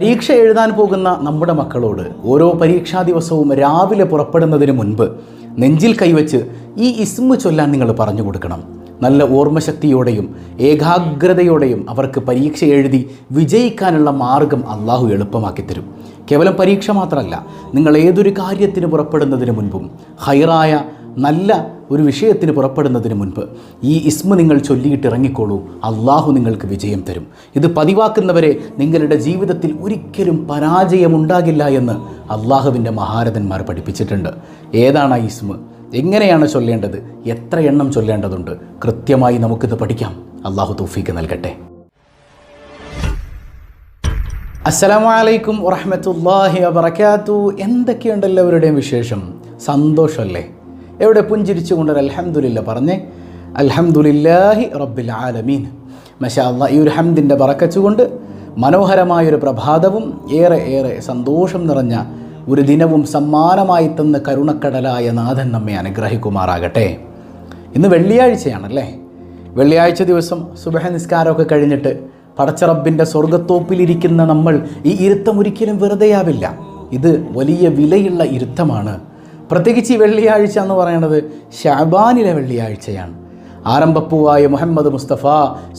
പരീക്ഷ എഴുതാൻ പോകുന്ന നമ്മുടെ മക്കളോട് ഓരോ പരീക്ഷാ ദിവസവും രാവിലെ പുറപ്പെടുന്നതിന് മുൻപ് നെഞ്ചിൽ കൈവച്ച് ഈ ഇസ്മു ചൊല്ലാൻ നിങ്ങൾ പറഞ്ഞു കൊടുക്കണം. നല്ല ഓർമ്മശക്തിയോടെയും ഏകാഗ്രതയോടെയും അവർക്ക് പരീക്ഷ എഴുതി വിജയിക്കാനുള്ള മാർഗം അള്ളാഹു എളുപ്പമാക്കി തരും. കേവലം പരീക്ഷ മാത്രമല്ല നിങ്ങൾ ഏതൊരു കാര്യത്തിന് പുറപ്പെടുന്നതിന് മുൻപും ഹൈറായ നല്ല ഒരു വിഷയത്തിന് പുറപ്പെടുന്നതിന് മുൻപ് ഈ ഇസ്മ നിങ്ങൾ ചൊല്ലിയിട്ട് ഇറങ്ങിക്കോളൂ. അള്ളാഹു നിങ്ങൾക്ക് വിജയം തരും. ഇത് പതിവാക്കുന്നവരെ നിങ്ങളുടെ ജീവിതത്തിൽ ഒരിക്കലും പരാജയമുണ്ടാകില്ല എന്ന് അള്ളാഹുവിന്റെ മഹാരഥന്മാർ പഠിപ്പിച്ചിട്ടുണ്ട്. ഏതാണ് ആ ഇസ്മ? എങ്ങനെയാണ് ചൊല്ലേണ്ടത്? എത്ര എണ്ണം ചൊല്ലേണ്ടതുണ്ട്? കൃത്യമായി നമുക്കിത് പഠിക്കാം. അള്ളാഹു തൗഫീക്ക് നൽകട്ടെ. അസ്സലാമു അലൈക്കും വറഹമത്തല്ലാഹി വബർക്കാത്തു എന്തൊക്കെയുണ്ട് എല്ലാവരുടെയും വിശേഷം? സന്തോഷമല്ലേ? എവിടെ പുഞ്ചിരിച്ചുകൊണ്ട് അൽഹംദുലില്ല പറഞ്ഞേ അൽഹംദുലില്ലാഹി റബ്ബിൽ ആലമീൻ. മഷാ അള്ളാഹ് ഈ ഒരു ഹംദിന്റെ പറക്കച്ചുകൊണ്ട് മനോഹരമായൊരു പ്രഭാതവും ഏറെ ഏറെ സന്തോഷം നിറഞ്ഞ ഒരു ദിനവും സമ്മാനമായി തന്ന കരുണക്കടലായ നാഥൻ നമ്മെ അനുഗ്രഹിക്കുമാറാകട്ടെ. ഇന്ന് വെള്ളിയാഴ്ചയാണല്ലേ? വെള്ളിയാഴ്ച ദിവസം സുബഹ നിസ്കാരമൊക്കെ കഴിഞ്ഞിട്ട് പടച്ചറബിന്റെ സ്വർഗത്തോപ്പിലിരിക്കുന്ന നമ്മൾ ഈ ഇരുത്തം ഒരിക്കലും വെറുതെയാവില്ല. ഇത് വലിയ വിലയുള്ള ഇരുത്തമാണ്. പ്രത്യേകിച്ച് ഈ വെള്ളിയാഴ്ച എന്ന് പറയുന്നത് ഷാബാനിലെ വെള്ളിയാഴ്ചയാണ്. ആരംഭപ്പൂവായ മുഹമ്മദ് മുസ്തഫ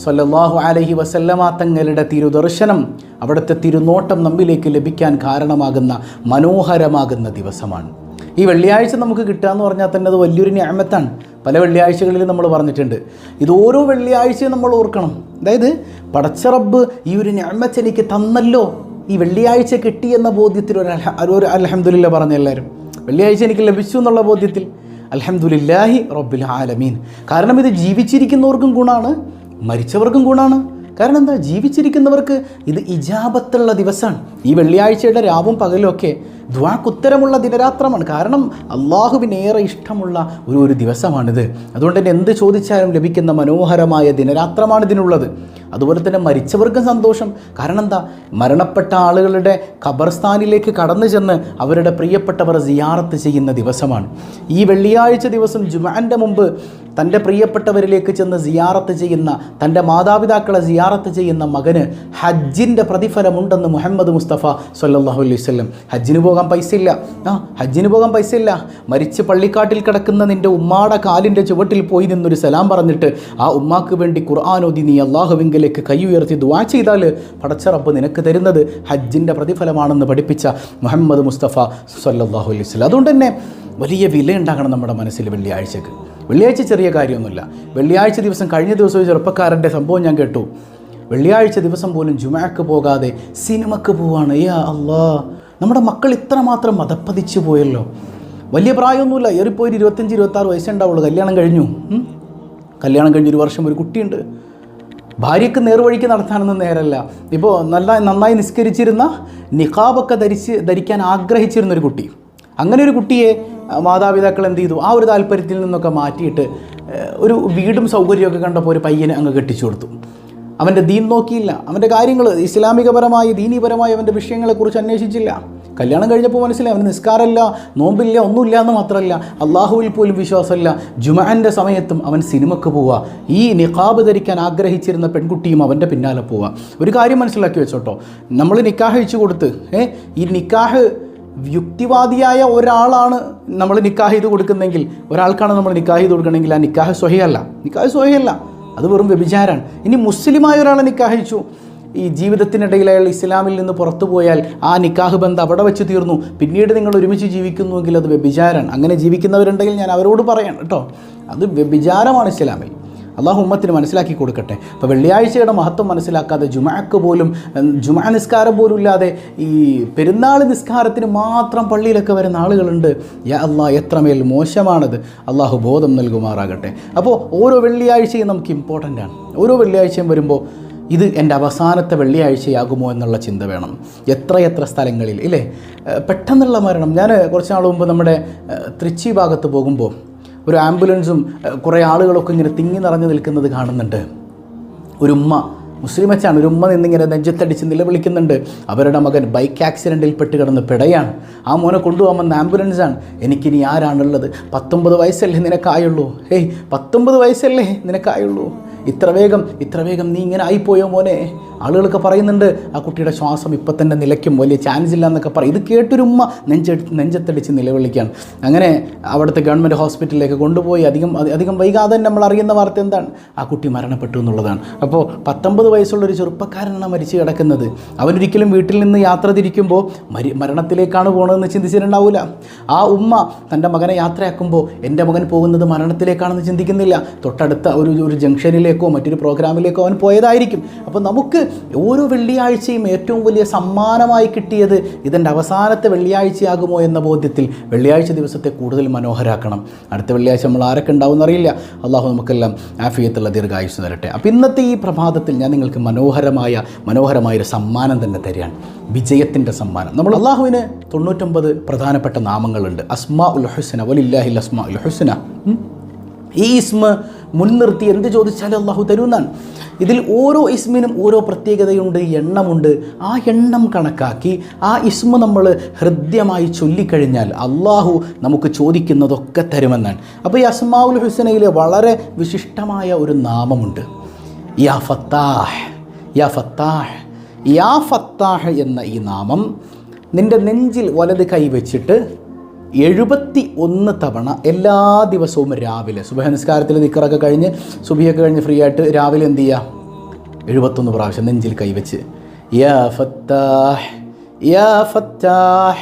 സല്ലല്ലാഹു അലഹി വസല്ലമ തങ്ങളുടെ തിരുദർശനം അവിടുത്തെ തിരുനോട്ടം നമ്മിലേക്ക് ലഭിക്കാൻ കാരണമാകുന്ന മനോഹരമാകുന്ന ദിവസമാണ്. ഈ വെള്ളിയാഴ്ച നമുക്ക് കിട്ടുക എന്ന് പറഞ്ഞാൽ തന്നെ അത് വലിയൊരു ഞാമത്താണ്. പല വെള്ളിയാഴ്ചകളിലും നമ്മൾ പറഞ്ഞിട്ടുണ്ട്. ഇത് ഓരോ വെള്ളിയാഴ്ചയും നമ്മൾ ഓർക്കണം. അതായത് പടച്ചറബ് ഈ ഒരു ഞാമത്ത് എനിക്ക് തന്നല്ലോ. ഈ വെള്ളിയാഴ്ച കിട്ടി എന്ന ബോധ്യത്തിൽ ഒരു അൽഹ ഒരു അലഹമുല്ല പറഞ്ഞ എല്ലാവരും. വെള്ളിയാഴ്ച എനിക്ക് ലഭിച്ചു എന്നുള്ള ബോധ്യത്തിൽ അലഹമുല്ലാഹി റബ്ബിൽ ആലമീൻ. കാരണം ഇത് ജീവിച്ചിരിക്കുന്നവർക്കും ഗുണമാണ് മരിച്ചവർക്കും ഗുണമാണ് കാരണം എന്താ? ജീവിച്ചിരിക്കുന്നവർക്ക് ഇത് ഇജാബത്തുള്ള ദിവസമാണ്. ഈ വെള്ളിയാഴ്ചയുടെ രാവും പകലും ഒക്കെ ദ്വാക്കുത്തരമുള്ള ദിനരാത്രമാണ്. കാരണം അള്ളാഹുവിനേറെ ഇഷ്ടമുള്ള ഒരു ഒരു ദിവസമാണിത്. അതുകൊണ്ട് തന്നെ എന്ത് ചോദിച്ചാലും ലഭിക്കുന്ന മനോഹരമായ ദിനരാത്രമാണ് ഇതിനുള്ളത്. അതുപോലെ തന്നെ മരിച്ചവർക്കും സന്തോഷം. കാരണം എന്താ? മരണപ്പെട്ട ആളുകളുടെ ഖബർസ്ഥാനിലേക്ക് കടന്നു ചെന്ന് അവരുടെ പ്രിയപ്പെട്ടവർ സിയാറത്ത് ചെയ്യുന്ന ദിവസമാണ്. ഈ വെള്ളിയാഴ്ച ദിവസം ജുമാന്റെ മുമ്പ് തന്റെ പ്രിയപ്പെട്ടവരിലേക്ക് ചെന്ന് സിയാറത്ത് ചെയ്യുന്ന തന്റെ മാതാപിതാക്കളെ സിയാറത്ത് ചെയ്യുന്ന മകന് ഹജ്ജിന്റെ പ്രതിഫലമുണ്ടെന്ന് മുഹമ്മദ് മുസ്തഫ സല്ലാഹു അലൈഹി വല്ലം ഹജ്ജിന് പോകാൻ പൈസ ഇല്ല. ആ ഹജ്ജിന് പോകാൻ പൈസ ഇല്ല. മരിച്ച് പള്ളിക്കാട്ടിൽ കിടക്കുന്ന നിന്റെ ഉമ്മാടെ കാലിന്റെ ചുവട്ടിൽ പോയി നിന്നൊരു സലാം പറഞ്ഞിട്ട് ആ ഉമ്മാക്ക് വേണ്ടി ഖുർആാനോദി നീ അള്ളാഹുവിങ്കിലേക്ക് കൈ ഉയർത്തി ദുവാ ചെയ്താൽ പടച്ചറപ്പ് നിനക്ക് തരുന്നത് ഹജ്ജിന്റെ പ്രതിഫലമാണെന്ന് പഠിപ്പിച്ച മുഹമ്മദ് മുസ്തഫ സല്ലാഹു അലൈഹി വല്ലം അതുകൊണ്ട് തന്നെ വലിയ വില ഉണ്ടാകണം നമ്മുടെ മനസ്സിൽ വെള്ളിയാഴ്ചക്ക്. വെള്ളിയാഴ്ച ചെറിയ കാര്യമൊന്നുമില്ല. വെള്ളിയാഴ്ച ദിവസം കഴിഞ്ഞ ദിവസം ചെറുപ്പക്കാരന്റെ സംഭവം ഞാൻ കേട്ടു. വെള്ളിയാഴ്ച ദിവസം പോലും ജുമാക്ക് പോകാതെ സിനിമക്ക് പോവാണ്. യാ അല്ലാ നമ്മുടെ മക്കൾ ഇത്രമാത്രം മതപ്പതിച്ചു പോയല്ലോ. വലിയ പ്രായമൊന്നുമില്ല. ഏറിപ്പോയി ഇരുപത്തഞ്ച് ഇരുപത്താറ് വയസ്സുണ്ടാവുള്ളൂ. കല്യാണം കഴിഞ്ഞു. കല്യാണം കഴിഞ്ഞ് ഒരു വർഷം ഒരു കുട്ടിയുണ്ട്. ഭാര്യയ്ക്ക് നേർവഴിക്ക് നടത്താനൊന്നും നേരല്ല. ഇപ്പോൾ നല്ല നന്നായി നിസ്കരിച്ചിരുന്ന നിഖാബൊക്കെ ധരിച്ച് ധരിക്കാൻ ആഗ്രഹിച്ചിരുന്ന ഒരു കുട്ടി. അങ്ങനെ ഒരു കുട്ടിയെ മാതാപിതാക്കൾ എന്ത് ചെയ്തു? ആ ഒരു താല്പര്യത്തിൽ നിന്നൊക്കെ മാറ്റിയിട്ട് ഒരു വീടും സൗകര്യമൊക്കെ കണ്ടപ്പോൾ ഒരു പയ്യനെ അങ്ങ് കെട്ടിച്ചു കൊടുത്തു. അവന്റെ ദീൻ നോക്കിയില്ല. അവന്റെ കാര്യങ്ങൾ ഇസ്ലാമികപരമായി ദീനീപരമായി അവന്റെ വിഷയങ്ങളെക്കുറിച്ച് അന്വേഷിച്ചില്ല. കല്യാണം കഴിഞ്ഞപ്പോൾ മനസ്സിലായി അവന് നിസ്കാരമില്ല നോമ്പില്ല ഒന്നുമില്ല എന്ന് മാത്രമല്ല അള്ളാഹുവിൽ പോലും വിശ്വാസമില്ല. ജുമാന്റെ സമയത്തും അവൻ സിനിമക്ക് പോവുക ഈ നിഖാബ് ധരിക്കാൻ ആഗ്രഹിച്ചിരുന്ന പെൺകുട്ടിയും അവന്റെ പിന്നാലെ പോവുക ഒരു കാര്യം മനസ്സിലാക്കി വെച്ചോട്ടോ. നമ്മൾ നിക്കാഹ് അഴിച്ചു കൊടുത്ത് ഏ ഈ നിക്കാഹ് യുക്തിവാദിയായ ഒരാളാണ് നമ്മൾ നിക്കാഹ് ചെയ്ത് കൊടുക്കുന്നെങ്കിൽ ഒരാൾക്കാണ് നമ്മൾ നിക്കാഹ് ചെയ്ത് കൊടുക്കണമെങ്കിൽ ആ നിക്കാഹ് സ്വഹയല്ല. നിക്കാഹ് സ്വഹയല്ല. അത് വെറും വ്യഭിചാരാണ്. ഇനി മുസ്ലിമായ ഒരാളെ നിക്കാഹിച്ചു ഈ ജീവിതത്തിനിടയിൽ അയാൾ ഇസ്ലാമിൽ നിന്ന് പുറത്തു പോയാൽ ആ നിക്കാഹ് ബന്ധം അവിടെ വെച്ച് തീർന്നു. പിന്നീട് നിങ്ങൾ ഒരുമിച്ച് ജീവിക്കുന്നുവെങ്കിൽ അത് വ്യഭിചാരാണ് അങ്ങനെ ജീവിക്കുന്നവരുണ്ടെങ്കിൽ ഞാൻ അവരോട് പറയാം കേട്ടോ. അത് വ്യഭിചാരമാണ് ഇസ്ലാമിൽ. അള്ളാഹു ഉമ്മത്തിന് മനസ്സിലാക്കി കൊടുക്കട്ടെ. അപ്പോൾ വെള്ളിയാഴ്ചയുടെ മഹത്വം മനസ്സിലാക്കാതെ ജുമാക്ക് പോലും ജുമാ നിസ്കാരം പോലും ഇല്ലാതെ ഈ പെരുന്നാൾ നിസ്കാരത്തിന് മാത്രം പള്ളിയിലൊക്കെ വരുന്ന ആളുകളുണ്ട്. യാ അള്ളാഹ് എത്രമേൽ മോശമാണത്. അള്ളാഹു ബോധം നൽകുമാറാകട്ടെ. അപ്പോൾ ഓരോ വെള്ളിയാഴ്ചയും നമുക്ക് ഇമ്പോർട്ടന്റ് ആണ്. ഓരോ വെള്ളിയാഴ്ചയും വരുമ്പോൾ ഇത് എന്റെ അവസാനത്തെ വെള്ളിയാഴ്ചയാകുമോ എന്നുള്ള ചിന്ത വേണം. എത്രയെത്ര സ്ഥലങ്ങളിൽ ഇല്ലേ? പെട്ടെന്നുള്ള മരണം. ഞാൻ കുറച്ച് നാൾ മുമ്പ് നമ്മുടെ തൃച്ചി ഭാഗത്ത് പോകുമ്പോൾ ഒരു ആംബുലൻസും കുറേ ആളുകളൊക്കെ ഇങ്ങനെ തിങ്ങി നിറഞ്ഞു നിൽക്കുന്നത് കാണുന്നുണ്ട്. ഒരു ഉമ്മ മുസ്ലിം മുസ്ലിമച്ചാണ് ഒരു ഉമ്മ നിന്നിങ്ങനെ നെഞ്ചത്തടിച്ച് നിലവിളിക്കുന്നുണ്ട്. അവരുടെ മകൻ ബൈക്ക് ആക്സിഡന്റിൽ പെട്ട് കിടന്ന് പിടയാണ്. ആ മോനെ കൊണ്ടുപോകാമെന്ന ആംബുലൻസാണ്. എനിക്കിനി ആരാണുള്ളത്? പത്തൊമ്പത് വയസ്സല്ലേ നിനക്കായുള്ളൂ? ഹേയ് പത്തൊമ്പത് വയസ്സല്ലേ നിനക്കായുള്ളൂ? ഇത്ര വേഗം ഇത്ര വേഗം നീ ഇങ്ങനെ ആയിപ്പോയോ മോനെ? ആളുകളൊക്കെ പറയുന്നുണ്ട് ആ കുട്ടിയുടെ ശ്വാസം ഇപ്പം തന്നെ നിലയ്ക്കും വലിയ ചാൻസ് ഇല്ല എന്നൊക്കെ പറയും. ഇത് കേട്ടൊരുമ്മ നെഞ്ച നെഞ്ചത്തടിച്ച് നിലവിളിക്കുകയാണ്. അങ്ങനെ അവിടുത്തെ ഗവൺമെന്റ് ഹോസ്പിറ്റലിലേക്ക് കൊണ്ടുപോയി. അധികം അധികം വൈകാതെ നമ്മൾ അറിയുന്ന വാർത്ത എന്താണ്? ആ കുട്ടി മരണപ്പെട്ടു എന്നുള്ളതാണ്. അപ്പോൾ പത്തൊമ്പത് വയസ്സുള്ള ഒരു ചെറുപ്പക്കാരനാണ് മരിച്ചു കിടക്കുന്നത്. അവനൊരിക്കലും വീട്ടിൽ നിന്ന് യാത്ര തിരിക്കുമ്പോൾ മരി മരണത്തിലേക്കാണ് പോകണതെന്ന് ചിന്തിച്ചിട്ടുണ്ടാവില്ല ആ ഉമ്മ തന്റെ മകനെ യാത്രയാക്കുമ്പോൾ എന്റെ മകൻ പോകുന്നത് മരണത്തിലേക്കാണെന്ന് ചിന്തിക്കുന്നില്ല. തൊട്ടടുത്ത ഒരു ഒരു ജംഗ്ഷനിലേക്കോ മറ്റൊരു പ്രോഗ്രാമിലേക്കോ അവൻ പോയതായിരിക്കും. അപ്പോൾ നമുക്ക് ഓരോ വെള്ളിയാഴ്ചയും ഏറ്റവും വലിയ സമ്മാനമായി കിട്ടിയത് ഇതിന്റെ അവസാനത്തെ വെള്ളിയാഴ്ചയാകുമോ എന്ന ബോധ്യത്തിൽ വെള്ളിയാഴ്ച ദിവസത്തെ കൂടുതൽ മനോഹരാക്കണം. അടുത്ത വെള്ളിയാഴ്ച നമ്മൾ ആരൊക്കെ ഉണ്ടാവും അറിയില്ല. അള്ളാഹു നമുക്കെല്ലാം ആഫിയത്തുള്ള ദീർഘായുസ് തരട്ടെ. അപ്പോൾ ഇന്നത്തെ ഈ പ്രഭാതത്തിൽ ഞാൻ നിങ്ങൾക്ക് മനോഹരമായ മനോഹരമായ ഒരു സമ്മാനം തന്നെ തരികയാണ്. വിജയത്തിന്റെ സമ്മാനം. നമ്മൾ അള്ളാഹുവിന് തൊണ്ണൂറ്റൊമ്പത് പ്രധാനപ്പെട്ട നാമങ്ങളുണ്ട്. അസ്മാ ഉൽ ഹുസന. വലില്ലാഹിൽ അസ്മാ ഉൽ ഹുസന. ഈ ഇസ്മ മുൻനിർത്തി എന്ത് ചോദിച്ചാലും അള്ളാഹു തരുന്നതാണ് ഇതിൽ ഓരോ ഇസ്മിനും ഓരോ പ്രത്യേകതയുണ്ട് എണ്ണമുണ്ട്. ആ എണ്ണം കണക്കാക്കി ആ ഇസ്മ നമ്മൾ ഹൃദ്യമായി ചൊല്ലിക്കഴിഞ്ഞാൽ അള്ളാഹു നമുക്ക് ചോദിക്കുന്നതൊക്കെ തരുമെന്നാണ്. അപ്പോൾ ഈ അസ്മാവുൽ ഹുസനയിൽ വളരെ വിശിഷ്ടമായ ഒരു നാമമുണ്ട്. യാ ഫത്താഹ് യാ ഫത്താഹ് യാ ഫത്താഹ് എന്ന ഈ നാമം നിന്റെ നെഞ്ചിൽ വലത് കൈ വെച്ചിട്ട് എഴുപത്തി ഒന്ന് തവണ എല്ലാ ദിവസവും രാവിലെ സുബഹനിസ്കാരത്തിൽ നിക്കറൊക്കെ കഴിഞ്ഞ് സുബിയൊക്കെ കഴിഞ്ഞ് ഫ്രീ ആയിട്ട് രാവിലെ എന്ത് ചെയ്യുക എഴുപത്തൊന്ന് പ്രാവശ്യം നെഞ്ചിൽ കൈവച്ച്. യാ ഫത്താഹ് യാ ഫത്താഹ്.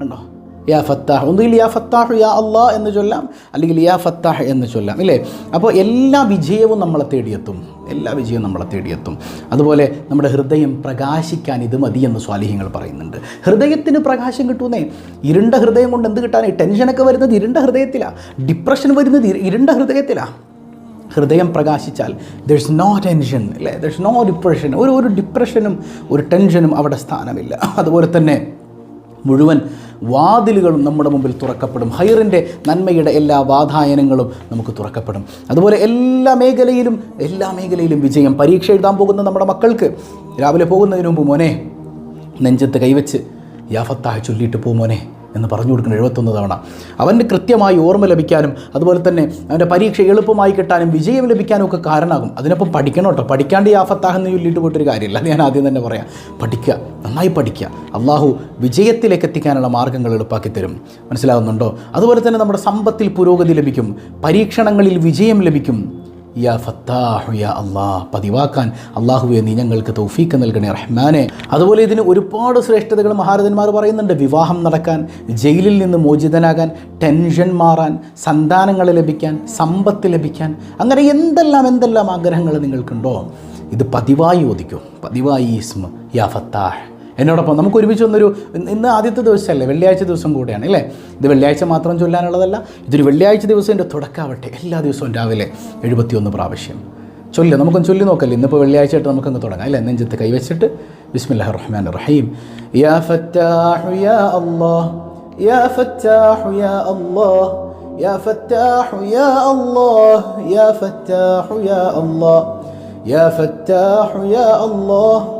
ഉണ്ടോ യാ ഫത്താഹ്. ഒന്നുകിൽ യാ ഫത്താഹ് യാ അള്ളാ എന്ന് ചൊല്ലാം അല്ലെങ്കിൽ യാ ഫത്താഹ് എന്ന് ചൊല്ലാം ഇല്ലേ? അപ്പോൾ എല്ലാ വിജയവും നമ്മളെ തേടിയെത്തും. എല്ലാ വിജയവും നമ്മളെ തേടിയെത്തും. അതുപോലെ നമ്മുടെ ഹൃദയം പ്രകാശിക്കാൻ ഇത് മതി എന്ന് സ്വാലിഹ്യങ്ങൾ പറയുന്നുണ്ട്. ഹൃദയത്തിന് പ്രകാശം കിട്ടുന്നേ? ഇരുണ്ട ഹൃദയം കൊണ്ട് എന്ത് കിട്ടാൻ ടെൻഷനൊക്കെ വരുന്നത് ഇരുണ്ട ഹൃദയത്തിലാണ് ഡിപ്രഷൻ വരുന്നത് ഇരു- ഇരുണ്ട ഹൃദയത്തിലാണ് ഹൃദയം പ്രകാശിച്ചാൽ ദർ ഇസ് നോ ടെൻഷൻ അല്ലേ ദർ ഇസ് നോ ഡിപ്രഷൻ ഒരു ഒരു ഡിപ്രഷനും ഒരു ടെൻഷനും അവിടെ സ്ഥാനമില്ല. അതുപോലെ തന്നെ മുഴുവൻ വാതിലുകളും നമ്മുടെ മുമ്പിൽ തുറക്കപ്പെടും. ഹൈറിന്റെ നന്മയുടെ എല്ലാ വാതായനങ്ങളും നമുക്ക് തുറക്കപ്പെടും. അതുപോലെ എല്ലാ മേഖലയിലും എല്ലാ മേഖലയിലും വിജയം പരീക്ഷ എഴുതാൻ പോകുന്ന നമ്മുടെ മക്കൾക്ക്. രാവിലെ പോകുന്നതിന് മുമ്പ് മോനെ നെഞ്ചത്ത് കൈവച്ച് യാഫത്തായ ചൊല്ലിയിട്ട് പോ മോനെ. എന്ന് പറഞ്ഞു കൊടുക്കണം എഴുപത്തൊന്ന് തവണ. അവന്റെ കൃത്യമായി ഓർമ്മ ലഭിക്കാനും അതുപോലെ തന്നെ അവന്റെ പരീക്ഷ എളുപ്പമായി കിട്ടാനും വിജയം ലഭിക്കാനും ഒക്കെ കാരണമാകും. അതിനൊപ്പം പഠിക്കണം കേട്ടോ. പഠിക്കാണ്ട് ഈ ആഫത്താഹെന്ന് ചൊല്ലിയിട്ട് പോയിട്ടൊരു കാര്യമില്ല. ഞാൻ ആദ്യം തന്നെ പറയാം. പഠിക്കുക. നന്നായി പഠിക്കുക. അള്ളാഹു വിജയത്തിലേക്ക് എത്തിക്കാനുള്ള മാർഗങ്ങൾ എളുപ്പാക്കി തരും. മനസ്സിലാകുന്നുണ്ടോ? അതുപോലെ തന്നെ നമ്മുടെ സമ്പത്തിൽ പുരോഗതി ലഭിക്കും. പരീക്ഷണങ്ങളിൽ വിജയം ലഭിക്കും. യാ ഫത്താഹു യാ അള്ളാഹ് പതിവാക്കാൻ അള്ളാഹുവെ നീ ഞങ്ങൾക്ക് തൗഫീക്ക് നൽകണേ റഹ്മാനെ. അതുപോലെ ഇതിന് ഒരുപാട് ശ്രേഷ്ഠതകൾ മഹാരഥന്മാർ പറയുന്നുണ്ട്. വിവാഹം നടക്കാൻ ജയിലിൽ നിന്ന് മോചിതനാകാൻ ടെൻഷൻ മാറാൻ സന്താനങ്ങൾ ലഭിക്കാൻ സമ്പത്ത് ലഭിക്കാൻ അങ്ങനെ എന്തെല്ലാം എന്തെല്ലാം ആഗ്രഹങ്ങൾ നിങ്ങൾക്കുണ്ടോ? ഇത് പതിവായി ഓദിക്കും പതിവായി ഈസ്മ യാ ഫത്താഹ്. എന്നോടൊപ്പം നമുക്ക് ഒരുമിച്ച് വന്നൊരു ഇന്ന് ആദ്യത്തെ ദിവസമല്ലേ? വെള്ളിയാഴ്ച ദിവസം കൂടെയാണ് അല്ലേ? ഇത് വെള്ളിയാഴ്ച മാത്രം ചൊല്ലാനുള്ളതല്ല ഇതൊരു വെള്ളിയാഴ്ച ദിവസം എന്റെ തുടക്കാവട്ടെ എല്ലാ ദിവസവും രാവിലെ എഴുപത്തിയൊന്ന് പ്രാവശ്യം. ചൊല്ല നമുക്കൊന്ന് ചൊല്ലി നോക്കല്ലേ? ഇന്നിപ്പോൾ വെള്ളിയാഴ്ച ആയിട്ട് നമുക്കങ്ങ് തുടങ്ങാം. അല്ലേ? നെഞ്ചത്ത് കൈവച്ചിട്ട് ബിസ്മില്ലാഹ് റഹ്മാൻ റഹീം. യാ ഫത്താഹു യാ അല്ലാഹ് യാ ഫത്താഹു യാ അല്ലാഹ് യാ ഫത്താഹു യാ അല്ലാഹ് യാ ഫത്താഹു യാ അല്ലാഹ്.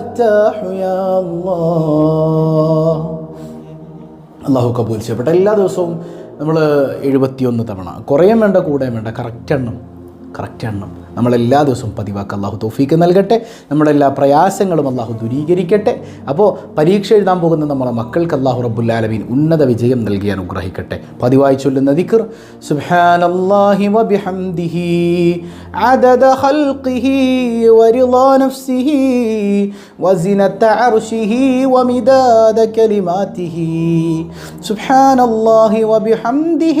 يا الله അള്ളാഹു കബൂൽ ചെയ്യപ്പെട്ട എല്ലാ ദിവസവും നമ്മൾ എഴുപത്തിയൊന്ന് തവണ കുറേയും വേണ്ട കൂടെയും വേണ്ട കറക്റ്റ് എണ്ണം കറക്റ്റ് എണ്ണം നമ്മളെല്ലാ ദിവസവും പതിവാക്കുക അള്ളാഹു തൗഫീക്ക് നൽകട്ടെ നമ്മുടെ എല്ലാ പ്രയാസങ്ങളും അള്ളാഹു ദൂരീകരിക്കട്ടെ അപ്പോൾ പരീക്ഷ എഴുതാൻ പോകുന്ന നമ്മളെ മക്കൾക്ക് അള്ളാഹു റബ്ബുല്ലാലമീൻ ഉന്നത വിജയം നൽകി അനുഗ്രഹിക്കട്ടെ പതിവായി ചൊല്ലുന്ന ദിക്ർ സുബ്ഹാനല്ലാഹി വബിഹംദിഹി عدد خلقه ورضا نفسه وزنة عرشه ومداد كلماته سبحان الله وبحمده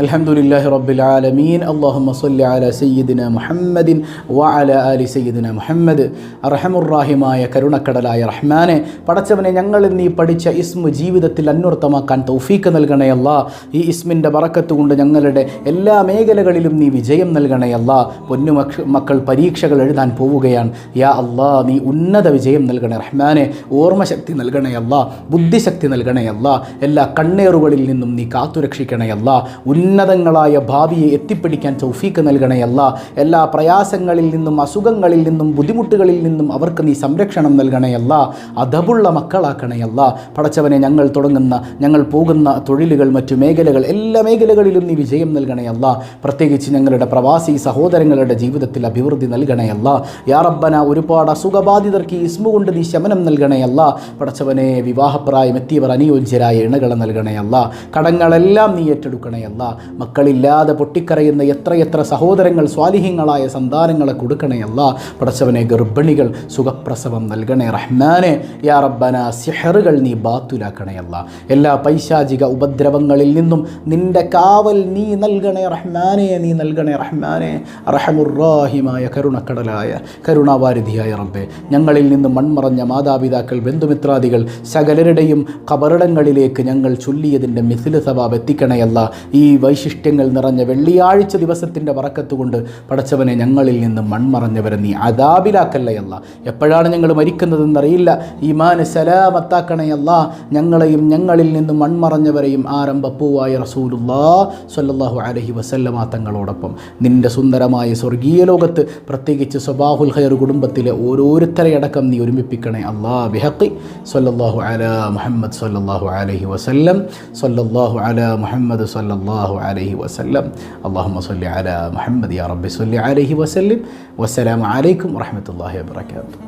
അലഹമുല്ലാഹി റബ്ബിൽ ആലമീൻ. അള്ളാഹുമ്മ സയ്യിദിന മുഹമ്മദിൻ വ അലി സയ്യിദിന മുഹമ്മദ്. റഹമുറാഹിമായ കരുണക്കടലായ റഹ്മാനെ പടച്ചവനെ ഞങ്ങളിൽ നീ പഠിച്ച ഇസ്മു ജീവിതത്തിൽ അന്വർത്ഥമാക്കാൻ തൗഫീക്ക് നൽകണയല്ല ഈ ഇസ്മിന്റെ വറക്കത്ത് കൊണ്ട് ഞങ്ങളുടെ എല്ലാ മേഖലകളിലും നീ വിജയം നൽകണയല്ല പൊന്നു മക്കൾ പരീക്ഷകൾ എഴുതാൻ പോവുകയാണ്. യാ അള്ളാ നീ ഉന്നത വിജയം നൽകണേ റഹ്മാനെ. ഓർമ്മശക്തി നൽകണയല്ല ബുദ്ധിശക്തി നൽകണയല്ല എല്ലാ കണ്ണേറുകളിൽ നിന്നും നീ കാത്തുരക്ഷിക്കണയല്ല ഉന്ന ഉന്നതങ്ങളായ ഭാവിയെ എത്തിപ്പിടിക്കാൻ തൗഫീക്ക് നൽകണേയല്ല എല്ലാ പ്രയാസങ്ങളിൽ നിന്നും അസുഖങ്ങളിൽ നിന്നും ബുദ്ധിമുട്ടുകളിൽ നിന്നും അവർക്ക് നീ സംരക്ഷണം നൽകണയല്ല അധബുള്ള മക്കളാക്കണയല്ല പടച്ചവനെ ഞങ്ങൾ തുടങ്ങുന്ന ഞങ്ങൾ പോകുന്ന തൊഴിലുകൾ മറ്റു മേഖലകൾ എല്ലാ മേഖലകളിലും നീ വിജയം നൽകണയല്ല പ്രത്യേകിച്ച് ഞങ്ങളുടെ പ്രവാസി സഹോദരങ്ങളുടെ ജീവിതത്തിൽ അഭിവൃദ്ധി നൽകണയല്ല യാറബ്ബന ഒരുപാട് അസുഖബാധിതർക്ക് ഇസ്മു കൊണ്ട് നീ ശമനം നൽകണയല്ല പടച്ചവനെ വിവാഹപ്രായം എത്തിയവർ അനുയോജ്യരായ ഇണകളെ നൽകണയല്ല കടങ്ങളെല്ലാം നീ ഏറ്റെടുക്കണയല്ല മക്കളില്ലാതെ പൊട്ടിക്കറയുന്ന എത്രയെത്ര സഹോദരങ്ങൾ സ്വാലിഹ്യങ്ങളായ സന്താനങ്ങളെ കൊടുക്കണയല്ല പടച്ചവനെ ഗർഭിണികൾ സുഖപ്രസവം നൽകണേ. റഹ്മാനെ യാ റബ്ബന സിഹറുകൾ നീ ബാത്തുലാക്കണയല്ല എല്ലാ പൈശാചിക ഉപദ്രവങ്ങളിൽ നിന്നും നിന്റെ കാവൽ നീ നൽകണേ. റഹ്മാനെ നീ നൽകണേ. റഹ്മാനെ റഹമുറാഹിമായ കരുണക്കടലായ കരുണാവാരിധിയായ റബ്ബെ. ഞങ്ങളിൽ നിന്ന് മൺമറഞ്ഞ മാതാപിതാക്കൾ ബന്ധുമിത്രാദികൾ സകലരുടെയും കബറിടങ്ങളിലേക്ക് ഞങ്ങൾ ചൊല്ലിയതിന്റെ മിഥില സവാബ് എത്തിക്കണയല്ല ഈ വൈശിഷ്ട്യങ്ങൾ നിറഞ്ഞ വെള്ളിയാഴ്ച ദിവസത്തിന്റെ വറക്കത്തുകൊണ്ട് പടച്ചവനെ ഞങ്ങളിൽ നിന്ന് മൺമറഞ്ഞവരെ നീ അതാബിലാക്കല്ലയല്ല എപ്പോഴാണ് ഞങ്ങൾ മരിക്കുന്നതെന്നറിയില്ല. ഈമാന് സലാമത്താക്കണയല്ല. ഞങ്ങളെയും ഞങ്ങളിൽ നിന്ന് മൺമറഞ്ഞവരെയും ആരംഭപ്പൂവായ റസൂലുല്ലാ സല്ലാഹു അലഹി വസല്ലമാ തങ്ങളോടൊപ്പം. നിന്റെ സുന്ദരമായ സ്വർഗീയ ലോകത്ത് പ്രത്യേകിച്ച് സ്വബാഹുൽ ഹയർ കുടുംബത്തിലെ ഓരോരുത്തരെ അടക്കം നീ ഒരുമിപ്പിക്കണേ അള്ളാ ബിഹക്കി സല്ലല്ലാഹു അല മുഹമ്മദ് സല്ലല്ലാഹു അലഹി വസല്ലം. സല്ലല്ലാഹു അല മുഹമ്മദ് عليه وسلم. اللهم صل على محمد يا رب صل عليه وسلم. والسلام عليكم ورحمة الله وبركاته.